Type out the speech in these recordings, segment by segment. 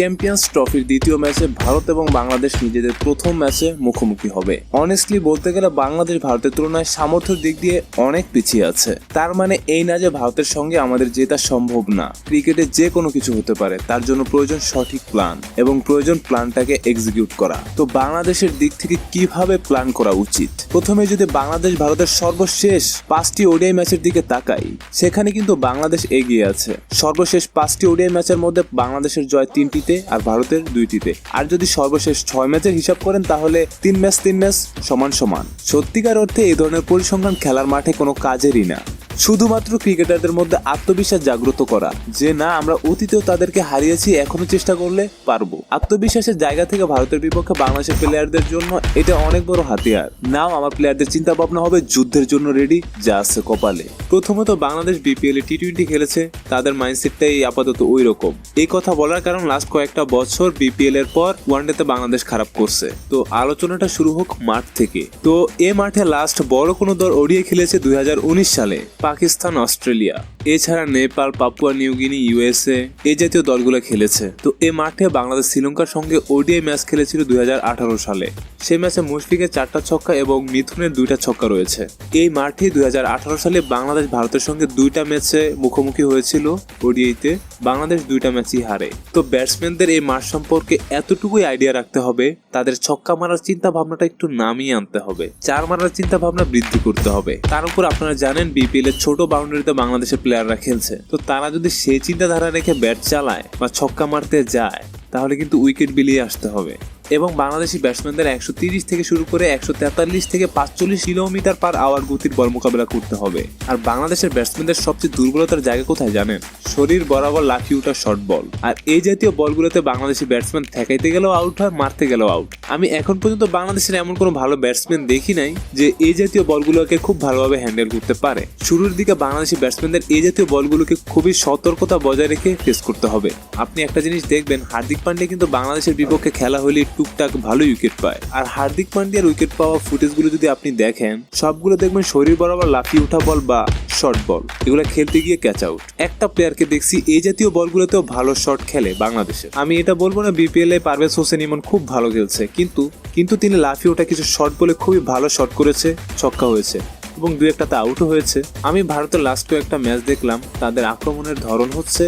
Champions ট্রফির দ্বিতীয় ম্যাচে ভারত এবং বাংলাদেশ নিজেদের প্রথম ম্যাচে মুখোমুখি হবে। অনেস্টলি বলতে গেলে বাংলাদেশ ভারতের তুলনায় সামর্থ্যের দিক দিয়ে অনেক পিছিয়ে আছে। তার মানে এই না যে ভারতের সঙ্গে আমাদের জেতা সম্ভব না। ক্রিকেটে যে কোনো কিছু হতে পারে, তার জন্য প্রয়োজন সঠিক প্ল্যান এবং প্রয়োজন প্ল্যানটাকে এক্সিকিউট করা। তো বাংলাদেশের দিক থেকে কীভাবে প্ল্যান করা উচিত? প্রথমে যদি বাংলাদেশ ভারতের সর্বশেষ পাঁচটি ওডিআই ম্যাচের দিকে তাকাই, সেখানে কিন্তু বাংলাদেশ এগিয়ে আছে। সর্বশেষ পাঁচটি ওডিআই ম্যাচের মধ্যে বাংলাদেশের জয় তিনটিতে আর ভারতের দুইটিতে। আর যদি সর্বশেষ ছয় ম্যাচের হিসাব করেন, তাহলে তিন ম্যাচ তিন ম্যাচ সমান সমান। সত্যিকার অর্থে এই ধরনের পরিসংখ্যান খেলার মাঠে কোনো কাজেরই না। শুধুমাত্র ক্রিকেটারদের মধ্যে আত্মবিশ্বাস জাগ্রত করা। যে না, আমরা অতীতেও তাদেরকে হারিয়েছি এখনও চেষ্টা করলে পারব। আত্মবিশ্বাসের জায়গা থেকে ভারতের বিপক্ষে বাংলাদেশের প্লেয়ারদের জন্য এটা অনেক বড় হাতিয়ার। নাও, আমার প্লেয়ারদের চিন্তা ভাবনা হবে, যুদ্ধের জন্য রেডি যা আছে কপালে। প্রথমত, বাংলাদেশ বিপিএল এ টি টোয়েন্টি খেলেছে, তাদের মাইন্ডসেটটাই আপাতত ওই রকম এই কথা বলার কারণ লাস্ট কয়েকটা বছর বিপিএল এর পর ওয়ানডেতে বাংলাদেশ খারাপ করছে। তো আলোচনাটা শুরু হোক মাঠ থেকে। তো এ মাঠে লাস্ট বড় কোনো দল ওড়িয়ে খেলেছে দুই হাজার উনিশ সালে। পাকিস্তান অস্ট্রেলিয়া। এছাড়া নেপাল, পাপুয়া নিউগিনি ইউএসএ এই জাতীয় দলগুলো খেলেছে। তো এ মাঠে বাংলাদেশ শ্রীলঙ্কার সঙ্গে ওডিআই ম্যাচ খেলেছিল দুই হাজার আঠারো সালে। সেই ম্যাচে মুশফিকের চারটা ছক্কা এবং মিথুনের দুইটা ছক্কা রয়েছে। এই মাঠে দুই হাজার আঠারো সালে বাংলাদেশ ভারতের সঙ্গে দুইটা ম্যাচে মুখোমুখি হয়েছিল ওডিআইতে, বাংলাদেশ দুইটা ম্যাচই হারে। তো ব্যাটসম্যানদের এই মাঠ সম্পর্কে এতটুকুই আইডিয়া রাখতে হবে, তাদের ছক্কা মারার চিন্তা ভাবনাটা একটু নামিয়ে আনতে হবে। চার মারার চিন্তা ভাবনা বৃদ্ধি করতে হবে। তার উপর আপনারা জানেন বিপিএল এর ছোট বাউন্ডারিতে বাংলাদেশের প্লেয়াররা খেলছে। তো তারা যদি সেই চিন্তাধারা রেখে ব্যাট চালায় বা ছক্কা মারতে যায়, তাহলে কিন্তু উইকেট বিলিয়ে আসতে হবে। এবং বাংলাদেশি ব্যাটসম্যানদের একশো তিরিশ থেকে শুরু করে একশো তেতাল্লিশ থেকে পাঁচচল্লিশ কিলোমিটার পার আওয়ার গতির বল মোকাবেলা করতে হবে। আর বাংলাদেশের ব্যাটসম্যানদের সবচেয়ে দুর্বলতার জায়গা কোথায় জানেন? শরীর বরাবর লাফি উঠা শর্ট বল আর এই জাতীয় বলগুলোতে বাংলাদেশি ব্যাটসম্যান ঠেকাইতে গেলেও আউট হয়, মারতে গেলেও আউট আমি এখন পর্যন্ত বাংলাদেশের এমন কোনো ভালো ব্যাটসম্যান দেখি নাই যে এই জাতীয় বলগুলোকে খুব ভালোভাবে হ্যান্ডেল করতে পারে। শুরুর দিকে বাংলাদেশি ব্যাটসম্যানদের এই জাতীয় বলগুলোকে খুবই সতর্কতা বজায় রেখে ফেস করতে হবে। আপনি একটা জিনিস দেখবেন, হার্দিক পান্ডে কিন্তু বাংলাদেশের বিপক্ষে খেলা হলে টুকটাক ভালো উইকেট পায়। আর হার্দিক পান্ডিয়ার উইকেট পাওয়া ফুটেজগুলো যদি আপনি দেখেন, সবগুলো দেখবেন শরীর বরাবর লাফিয়ে ওঠা বল বা শর্ট বল এগুলো খেলতে গিয়ে ক্যাচ আউট একটা প্লেয়ারকে দেখছি এই জাতীয় বলগুলোতেও ভালো শট খেলে বাংলাদেশে। আমি এটা বলব না বিপিএল এ পারভেজ হোসেন ইমন খুব ভালো খেলছে, কিন্তু কিন্তু তিনি লাফিয়ে ওঠা কিছু শট বলে খুবই ভালো শট করেছে, ছক্কা হয়েছে, এবং দু একটাতে আউটও হয়েছে। আমি ভারতের লাস্ট কয়েকটা ম্যাচ দেখলাম, তাদের আক্রমণের ধরন হচ্ছে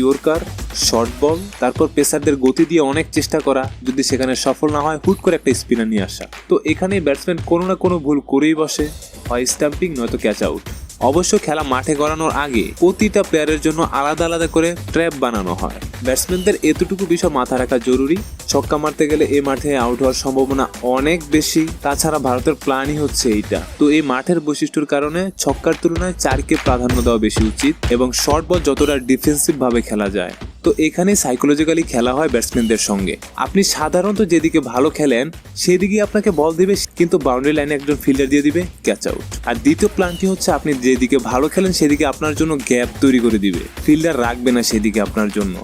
ইয়র্কার শর্ট বল তারপর পেসারদের গতি দিয়ে অনেক চেষ্টা করা, যদি সেখানে সফল না হয়, হুট করে একটা স্পিনার নিয়ে আসা। তো এখানে ব্যাটসম্যান কোনো না কোনো ভুল করেই বসে, হয় স্টাম্পিং নয়তো ক্যাচ আউট অবশ্য খেলা মাঠে গড়ানোর আগে প্রতিটা প্লেয়ারের জন্য আলাদা আলাদা করে ট্র্যাপ বানানো হয়। ব্যাটসম্যানদের এতটুকু বিষয় মাথা রাখা জরুরি। ছক্কা মারতে গেলে এই মাঠে আউট হওয়ার সম্ভাবনা অনেক বেশি। তাছাড়া ভারতের প্ল্যানই হচ্ছে এইটা। তো এই মাঠের বৈশিষ্ট্যর কারণে ছক্কার তুলনায় চারকে প্রাধান্য দেওয়া বেশি উচিত এবং শর্ট বল যতটা ডিফেন্সিভ ভাবে খেলা যায়। তো এখানে সাইকোলজিক্যালি খেলা হয় ব্যাটসম্যানদের সঙ্গে। আপনি সাধারণত যেদিকে ভালো খেলেন সেদিকে আপনাকে বল দিবে, কিন্তু বাউন্ডারি লাইনে একজন ফিল্ডার দিয়ে দিবে ক্যাচ আউট আর দ্বিতীয় প্ল্যানটি হচ্ছে আপনি যেদিকে ভালো খেলেন, সেদিকে আপনার জন্য গ্যাপ তৈরি করে দিবে। ফিল্ডার রাখবে না সেদিকে আপনার জন্য।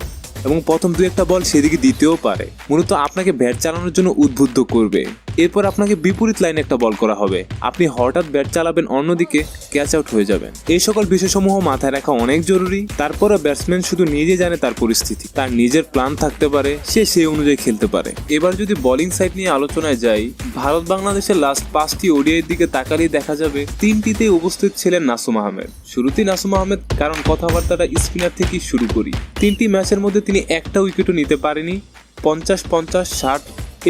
এবং প্রথম দু একটা বল সেদিকে দিতেও পারে। মূলত আপনাকে ব্যাট চালানোর জন্য উদ্বুদ্ধ করবে। এরপর আপনাকে বিপরীত লাইনে একটা বল করা হবে। আপনি হঠাৎ ব্যাট চালাবেন অন্যদিকে, ক্যাচ আউট হয়ে যাবেন। এই সকল বিষয়সমূহ মাথায় রাখা অনেক জরুরি। তারপরে ব্যাটসম্যান শুধু নিজে জানে তার পরিস্থিতি। তার নিজের প্ল্যান থাকতে পারে, সে সেই অনুযায়ী খেলতে পারে। এবার যদি বোলিং সাইড নিয়ে আলোচনায় যাই, ভারত বাংলাদেশের লাস্ট পাঁচটি ওডিআইয়ের দিকে তাকালেই দেখা যাবে তিনটিতেই উপস্থিত ছিলেন নাসুম আহমেদ। শুরুতেই নাসুম আহমেদ কারণ কথাবার্তাটা স্পিনার থেকেই শুরু করি। তিনটি ম্যাচের মধ্যে তিনি একটা উইকেটও নিতে পারেনি। পঞ্চাশ পঞ্চাশ, ষাট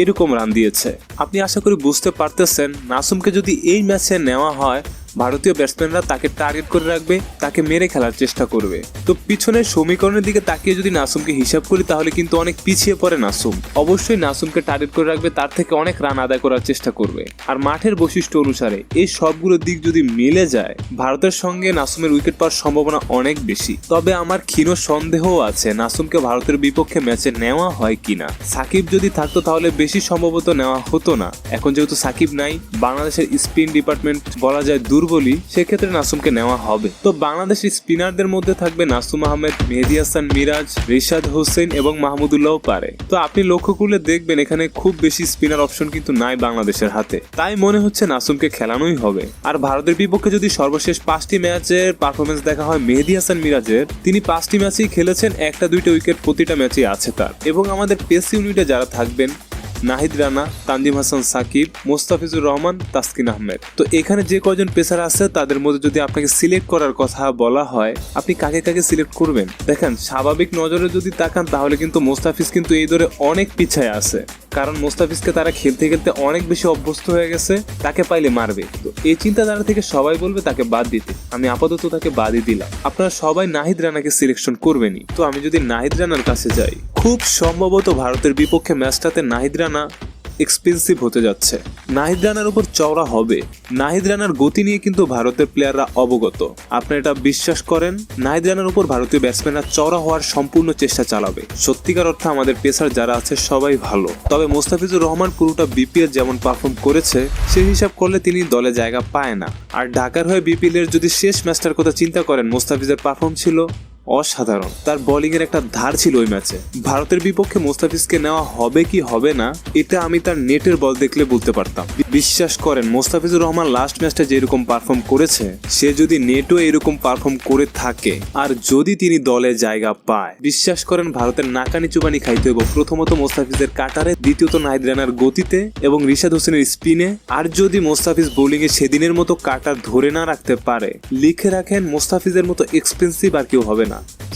এরকম রান দিয়েছে। আপনি আশা করি বুঝতে পারতেছেন নাসুমকে যদি এই ম্যাচে নেওয়া হয় ভারতীয় ব্যাটসম্যানরা তাকে টার্গেট করে রাখবে, তাকে মেরে খেলার চেষ্টা করবে। তো পিছনের সমীকরণের দিকে তাকিয়ে যদি নাসুমকে হিসাব করি, তাহলে কিন্তু অনেক পিছিয়ে পড়ে নাসুম। অবশ্যই নাসুমকে টার্গেট করে রাখবে, তার থেকে অনেক রান আদায় করার চেষ্টা করবে। আর মাঠের বৈশিষ্ট্য অনুসারে, এই সবগুলো দিক যদি মিলে যায়, ভারতের সঙ্গে নাসুমের উইকেট পাওয়ার সম্ভাবনা অনেক বেশি। তবে আমার ক্ষীণ সন্দেহও আছে, নাসুমকে ভারতের বিপক্ষে ম্যাচে নেওয়া হয় কিনা। সাকিব যদি থাকতো, তাহলে বেশি সম্ভবত নেওয়া হতো না। এখন যেহেতু সাকিব নাই, বাংলাদেশের স্পিন ডিপার্টমেন্ট বলা যায় দুর্বল দুর্বলই সেক্ষেত্রে নাসুমকে নেওয়া হবে। তো বাংলাদেশের স্পিনারদের মধ্যে থাকবে নাসুম আহমেদ, মেহেদি হাসান মিরাজ, রিশাদ হোসেন এবং মাহমুদুল্লাহ পারে। তো আপনি লক্ষ্য করলে দেখবেন এখানে খুব বেশি স্পিনার অপশন কিন্তু নাই বাংলাদেশের হাতে। তাই মনে হচ্ছে নাসুমকে খেলানোই হবে। আর ভারতের বিপক্ষে যদি সর্বশেষ পাঁচটি ম্যাচের পারফরমেন্স দেখা হয় মেহেদি হাসান মিরাজের, তিনি পাঁচটি ম্যাচেই খেলেছেন, একটা দুইটা উইকেট প্রতিটা ম্যাচেই আছে তার। এবং আমাদের পেস ইউনিটে যারা থাকবেন নাহিদ রানা তানজিম হাসান সাকিব, মোস্তাফিজুর রহমান, তাসকিন আহমেদ। তো এখানে যে কয়জন পেসার আছে, তাদের মধ্যে যদি আপনাকে সিলেক্ট করার কথা বলা হয়, আপনি কাকে কাকে সিলেক্ট করবেন? দেখেন, স্বাভাবিক নজরে যদি তাকান, তাহলে কিন্তু মোস্তাফিজ কিন্তু এই দরে অনেক পিছায় আছে। কারণ মোস্তাফিজকে তারা খেলতে খেলতে অনেক বেশি অভ্যস্ত হয়ে গেছে, তাকে পাইলে মারবে। তো এই চিন্তাধারা থেকে সবাই বলবে তাকে বাদ দিতে। আমি আপাতত তাকে বাদই দিলাম। আপনারা সবাই নাহিদ রানাকে সিলেকশন করবেনি তো আমি যদি নাহিদ রানার কাছে যাই, খুব সম্ভবত ভারতের বিপক্ষে ম্যাচটাতে নাহিদ রানা এক্সপেন্সিভ হতে যাচ্ছে। নাহিদ রানার উপর চওড়া হবে। নাহিদ রানার গতি নিয়ে কিন্তু ভারতের প্লেয়াররা অবগত। আপনি এটা বিশ্বাস করেন? নাহিদ রানার উপর ভারতীয় ব্যাটসম্যানরা চওড়া হওয়ার সম্পূর্ণ চেষ্টা চালাবে। সত্যিকার অর্থে আমাদের পেসার যারা আছে, সবাই ভালো। তবে মোস্তাফিজুর রহমান পুরোটা বিপিএল যেমন পারফর্ম করেছে, সেই হিসাব করলে তিনি দলে জায়গা পায় না। আর ঢাকার হয়ে বিপিএল এর যদি শেষ ম্যাচটার কথা চিন্তা করেন, মোস্তাফিজের পারফর্ম ছিল অসাধারণ। তার বোলিং এর একটা ধার ছিল ওই ম্যাচে ভারতের বিপক্ষে মোস্তাফিজকে নেওয়া হবে কি হবে না, এটা আমি তার নেটের বল দেখলে বলতে পারতাম। বিশ্বাস করেন, মোস্তাফিজুর রহমান লাস্ট ম্যাচটা যেরকম পারফর্ম করেছে, সে যদি নেটও এরকম পারফর্ম করে থাকে, আর যদি তিনি দলে জায়গা পায়। বিশ্বাস করেন, ভারতের নাকানি চুবানি খাইতে হইব। প্রথমত মোস্তাফিজের কাটারে, দ্বিতীয়ত নাহিদ রানার গতিতে এবং রিশাদ হোসেনের স্পিনে। আর যদি মোস্তাফিজ বোলিং এ সেদিনের মতো কাটার ধরে না রাখতে পারে, লিখে রাখেন, মোস্তাফিজের মতো এক্সপেন্সিভ আর কেউ হবে না।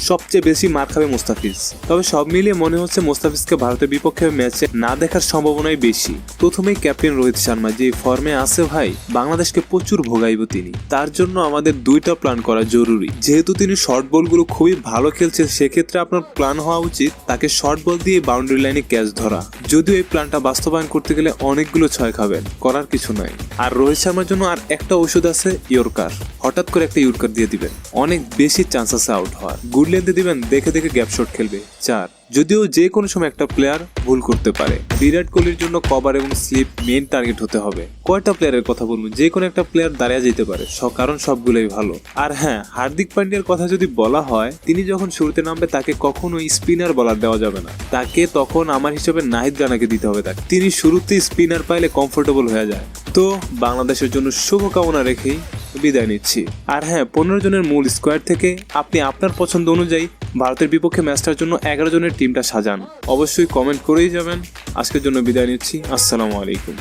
সবচেয়ে বেশি মার খাবে মোস্তাফিজ। তবে সব মিলিয়ে মনে হচ্ছে মোস্তাফিজকে ভারতের বিপক্ষে ম্যাচে না দেখার সম্ভাবনাই বেশি। প্রথমেই ক্যাপ্টেন রোহিত শর্মা যে ফর্মে আছে ভাই, বাংলাদেশকে প্রচুর ভোগাইব তিনি। তার জন্য আমাদের দুইটা প্ল্যান করা জরুরি। যেহেতু তিনি শর্ট বলগুলো খুবই ভালো খেলছে সেক্ষেত্রে আপনার প্ল্যান হওয়া উচিত তাকে শর্ট বল দিয়ে বাউন্ডারি লাইনে ক্যাচ ধরা। যদিও এই প্ল্যানটা বাস্তবায়ন করতে গেলে অনেকগুলো ছয় খাবেন, করার কিছু নাই। আর রোহিত শর্মার জন্য আর একটা ওষুধ আছে ইয়র্কার। হঠাৎ করে একটা ইয়র্কার দিয়ে দিবেন। অনেক বেশি চান্স আছে আউট হওয়ার গুড লেন্থে দিবেন, দেখে দেখে গ্যাপ শট খেলবে। চার, যদিও যে কোনো সময় একটা প্লেয়ার ভুল করতে পারে। বিরাট কোহলির জন্য কভার এবং স্লিপ মেন টার্গেট হতে হবে। কয়টা প্লেয়ারের কথা বলব? যে কোনো একটা প্লেয়ার দাঁড়িয়ে যেতে পারে। কারণ সবগুলোই ভালো। আর হ্যাঁ হার্দিক পান্ডিয়ার কথা যদি বলা হয়, তিনি যখন শুরুতে নামবে, তাকে কখনোই স্পিনার বলার দেওয়া যাবে না। তাকে তখন আমার হিসেবে নাহিদ রানাকে দিতে হবে তাকে। তিনি শুরুতেই স্পিনার পাইলে কমফোর্টেবল হয়ে যায়। তো বাংলাদেশের জন্য শুভকামনা রেখেই বিদায় নিচ্ছি। আর হ্যাঁ পনেরো জনের মূল স্কোয়ার থেকে আপনি আপনার পছন্দ অনুযায়ী ভারতের বিপক্ষে ম্যাচটার জন্য এগারো জনের টিমটা সাজান। অবশ্যই কমেন্ট করেই যাবেন। আজকের জন্য বিদায় নিচ্ছি। আসসালামু আলাইকুম।